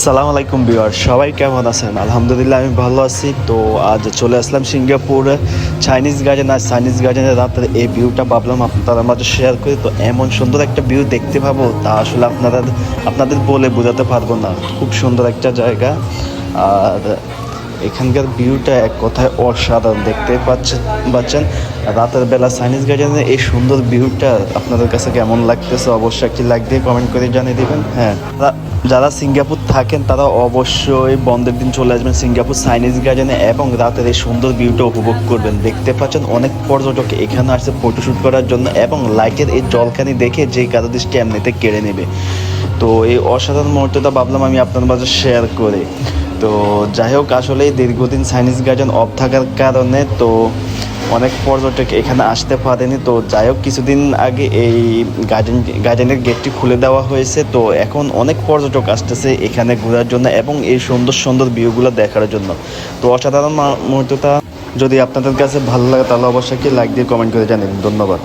সালাম আলাইকুম বিওয়ার সবাই কেমন আছেন? আলহামদুলিল্লাহ আমি ভালো আছি। তো আজ চলে আসলাম সিঙ্গাপুর চাইনিজ গার্ডেন। আর চাইনিজ গার্ডেনের রাতের এই ভিউটা ভাবলাম আপনারা মাঝে শেয়ার করি। তো এমন সুন্দর একটা ভিউ দেখতে পাবো, তা আসলে আপনারা আপনাদের বলে বোঝাতে পারব না। খুব সুন্দর একটা জায়গা। আর এখানকার ভিউটা এক কথায় অসাধারণ দেখতে পাচ্ছেন পাচ্ছেন। রাতের বেলা চাইনিজ গার্ডেনের এই সুন্দর ভিউটা আপনাদের কাছে কেমন লাগতেছে অবশ্যই একটি লাইক দিয়ে কমেন্ট করে জানিয়ে দেবেন। হ্যাঁ যারা সিঙ্গাপুর থাকেন তারা অবশ্যই বন্ধের দিন চলে আসবেন সিঙ্গাপুর চাইনিজ গার্ডেনে এবং রাতের এই সুন্দর ভিউটা উপভোগ করবেন। দেখতে পাচ্ছেন অনেক পর্যটক এখানে আসছে ফটোশ্যুট করার জন্য এবং লাইটের এই জলখানি দেখে যে কারও দৃষ্টি এমনিতে কেড়ে নেবে। তো এই অসাধারণ মুহূর্তটা ভাবলাম আমি আপনার মাঝে শেয়ার করে। তো যাই হোক আসলে দীর্ঘদিন চাইনিজ গার্ডেন অফ থাকার কারণে তো অনেক পর্যটক এখানে আসতে পারেনি। তো যাই হোক, কিছুদিন আগে এই গার্ডেন গার্ডেনের গেটটি খুলে দেওয়া হয়েছে। তো এখন অনেক পর্যটক আসতেছে এখানে ঘোরার জন্য এবং এই সুন্দর সুন্দর ভিউগুলো দেখার জন্য। তো অসাধারণ মুহূর্তটা যদি আপনাদের কাছে ভালো লাগে, তাহলে অবশ্যই লাইক দিয়ে কমেন্ট করে জানাবেন। ধন্যবাদ।